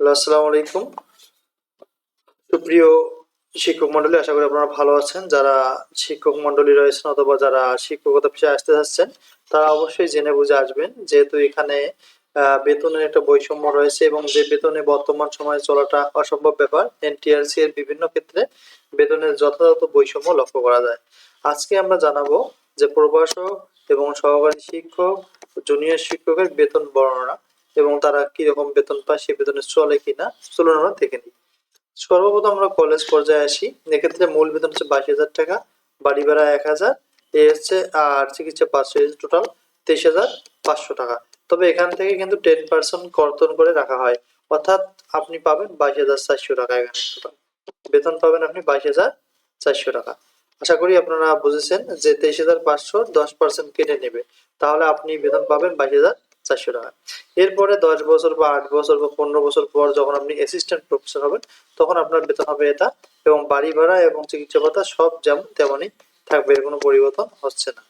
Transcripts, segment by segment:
Hello, আলাইকুম। সুপ্রিয় শিক্ষক মন্ডলী আশা করি আপনারা ভালো আছেন। যারা শিক্ষক মন্ডলী রয়েছেন অথবা যারা শিক্ষকতা পেশায় আসতে যাচ্ছেন তারা অবশ্যই জেনে বুঝে আসবেন যেহেতু এখানে বেতনের একটা বৈষম্য রয়েছে এবং যে বেতনে বর্তমান সময়ে চলাটা অসম্ভব ব্যাপার এনটিআরসি এর বিভিন্ন ক্ষেত্রে বেতনের যথাযথ বৈষম্য লক্ষ্য করা যায়। আজকে আমরা জানাব যে প্রভাষক এবং সহকারী শিক্ষক জুনিয়র শিক্ষকের বেতন বর্ণনা। এবং তারা কি রকম বেতন পায় সে বেতনে চলে কিনা, চলুন আমরা দেখে নিই। সর্বপ্রথম আমরা কলেজ পর্যায়ে আসি। এক্ষেত্রে মূল বেতন হচ্ছে বাইশ হাজার টাকা, বাড়ি ভাড়া এক হাজার, এ হচ্ছে আর চিকিৎসা পাঁচশো টোটাল তেইশ হাজার পাঁচশো টাকা। তবে এখান থেকে কিন্তু টেন পার্সেন্ট কর্তন করে রাখা হয়। অর্থাৎ আপনি পাবেন বাইশ হাজার চারশো টাকা এখানে টোটাল বেতন পাবেন আপনি বাইশ হাজার চারশো টাকা। আশা করি আপনারা বুঝেছেন যে তেইশ হাজার পাঁচশো দশ পার্সেন্ট কেটে নেবে। তাহলে আপনি বেতন পাবেন বাইশ হাজার চারশো টাকা এরপরে দশ বছর বা আট বছর বা পনেরো বছর পর যখন আপনি অ্যাসিস্ট্যান্ট প্রফেসর হবেন, তখন আপনার বেতন হবে এটা এবং বাড়ি ভাড়া এবং চিকিৎসা ভাতা সব যেমন তেমনই থাকবে, এর কোনো পরিবর্তন হচ্ছে না।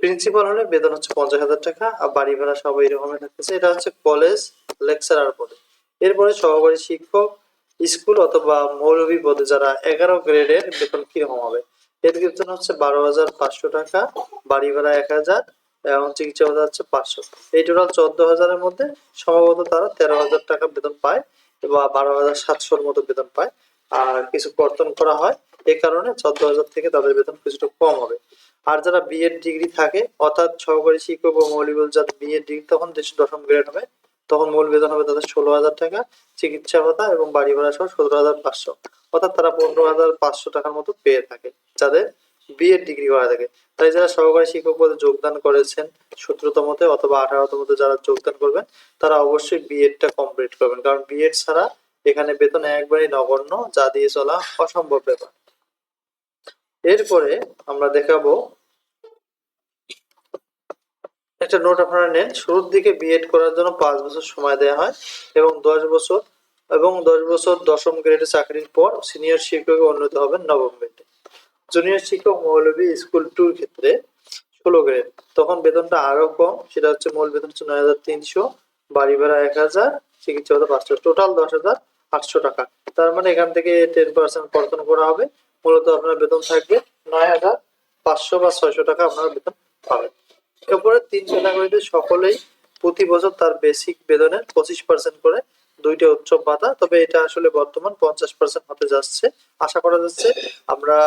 প্রিন্সিপাল হলে বেতন হচ্ছে পঞ্চাশ হাজার টাকা আর বাড়ি ভাড়া সব এইরকমই থাকতেছে। এটা হচ্ছে কলেজ লেকচারার পদে। এরপরে সহকারী শিক্ষক, স্কুল অথবা মৌলভী পদে যারা এগারো গ্রেডের বেতন কীরকম হবে? এর বেতন হচ্ছে বারো হাজার পাঁচশো টাকা, বাড়ি ভাড়া এক হাজার এবং চিকিৎসা ভাতা হচ্ছে পাঁচশো। এই টোটাল চোদ্দ হাজারের মধ্যে সম্ভবত তারা তেরো হাজার টাকা বেতন পায় বা বারো হাজার সাতশোর মতো বেতন পায়। আর কিছু কর্তন করা হয় এই কারণে চোদ্দ হাজার থেকে তাদের বেতন কিছুটা কম হবে। আর যারা বিএড ডিগ্রি থাকে, অর্থাৎ সহকারী শিক্ষক ও মৌলিক যাদের বিএড ডিগ্রি তখন দেশে দশম গ্রেড হবে, তখন মূল বেতন হবে তাদের ষোলো হাজার টাকা, চিকিৎসা ভাতা এবং বাড়ি ভাড়া সহ সতেরো হাজার পাঁচশো। অর্থাৎ তারা পনেরো হাজার পাঁচশো টাকার মতো পেয়ে থাকে। যাদের বিএড ডিগ্রি করা থাকে তাই যারা সহকারী শিক্ষক পদে যোগদান করেছেন সতেরোতমতে অথবা আঠারোতমতে যারা যোগদান করবেন, তারা অবশ্যই বিএডটা কমপ্লিট করবেন। কারণ বিএড ছাড়া এখানে বেতন একবারই নগণ্য, যা দিয়ে চলা অসম্ভব ব্যাপার। এরপরে আমরা দেখাবো একটা নোট আপনারা নেন। শুরুর দিকে বিএড করার জন্য পাঁচ বছর সময় দেওয়া হয় এবং দশ বছর এবং দশ বছর দশম গ্রেডে চাকরির পর সিনিয়র শিক্ষকে উন্নীত হবেন নবম গ্রেডে জুনিয়র শিক্ষক মৌলভী স্কুল টুর ক্ষেত্রে ষোলো গ্রেড তখন বেতনটা আরও কম, সেটা হচ্ছে মূল বেতন হচ্ছে নয় হাজার তিনশো, বাড়ি ভাড়া এক হাজার, চিকিৎসা ভাতা পাঁচশো টোটাল দশ হাজার আটশো টাকা। তার মানে এখান থেকে টেন পার্সেন্ট কর্তন করা হবে। মূলত আপনার বেতন থাকবে নয় হাজার পাঁচশো বা ছয়শো টাকা আপনার বেতন পাবেন। এরপরে তিন ক্যাটাগরিতে সকলেই প্রতি বছর তার বেসিক বেতনের পঁচিশ পার্সেন্ট করে দুইটা উৎসব ভাতা। তবে এটা আসলে বর্তমান পঞ্চাশ পার্সেন্ট হতে যাচ্ছে। আশা করা যাচ্ছে আমরা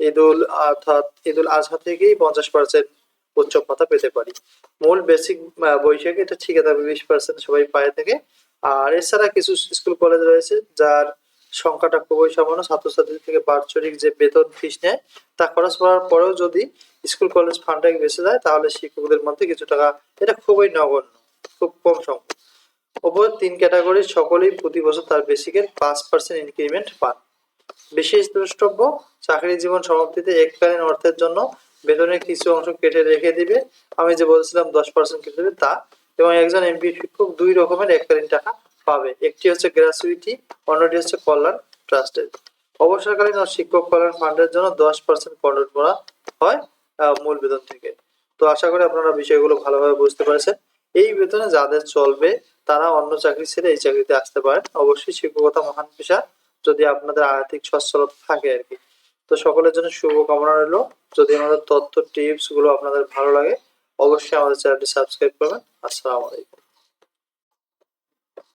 ঈদুল অর্থাৎ ঈদুল আজহা থেকেই পঞ্চাশ পার্সেন্ট উৎসব ভাতা পেতে পারি। মূল বেসিক বৈশাখে এটা ঠিক আছে, বিশ পার্সেন্ট সবাই পায়ে থাকে। আর এছাড়া কিছু স্কুল কলেজ রয়েছে, যার সংখ্যাটা খুবই সামান্য, ছাত্রছাত্রী থেকে বাৎসরিক যে বেতন ফিস নেয়, তা খরচ করার পরেও যদি স্কুল কলেজ ফান্ডে বেঁচে যায় তাহলে শিক্ষকদের মধ্যে কিছু টাকা, এটা খুবই নগণ্য, খুব কম সংখ্যক। ওপর তিন ক্যাটাগরির সকলেই প্রতি বছর তার বেসিকের পাঁচ পার্সেন্ট ইনক্রিমেন্ট পান। বিশেষ দ্রষ্টব্য চাকরি জীবন সমাপ্তিতে এককালীন অর্থের জন্য বেতনের কিছু অংশ কেটে রেখে দিবে। আমি যে বলছিলাম দশ পার্সেন্ট কেটে দেবে, তা। এবং একজন এমপি শিক্ষক দুই রকমের এককালীন টাকা পাবে। একটি হচ্ছে গ্র্যাচুইটি অন্যটি হচ্ছে কল্যাণ ট্রাস্টের অবসরকালীন শিক্ষক কল্যাণ ফান্ডের জন্য দশ পার্সেন্ট কন্ট্রোল করা হয় মূল বেতন থেকে। তো আশা করি আপনারা বিষয়গুলো ভালোভাবে বুঝতে পারছেন। এই বেতনে যাদের চলবে, তারা অন্য চাকরি ছেড়ে এই চাকরিতে আসতে পারেন। অবশ্যই শিক্ষকতা মহান পেশা। যদি আপনাদের আর্থিক সচ্ছলতা থাকে আর কি। তো সকলের জন্য শুভকামনা রইল। যদি আমাদের তথ্য টিপসগুলো আপনাদের ভালো লাগে, অবশ্যই আমাদের চ্যানেলটি সাবস্ক্রাইব করবেন। আসসালামু আলাইকুম।